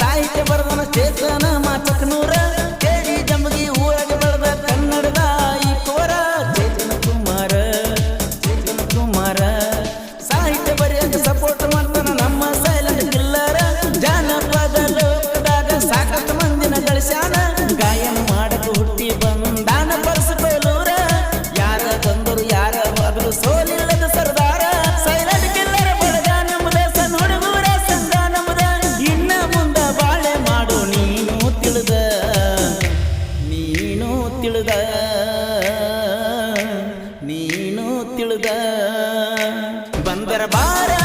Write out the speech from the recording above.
ಸಾಹಿತ್ಯ ಬರೆದನ ಚೇತನ. ತಿಳಿದ? ನೀನು ತಿಳಿದ? ಬಂದರ ಬಾರ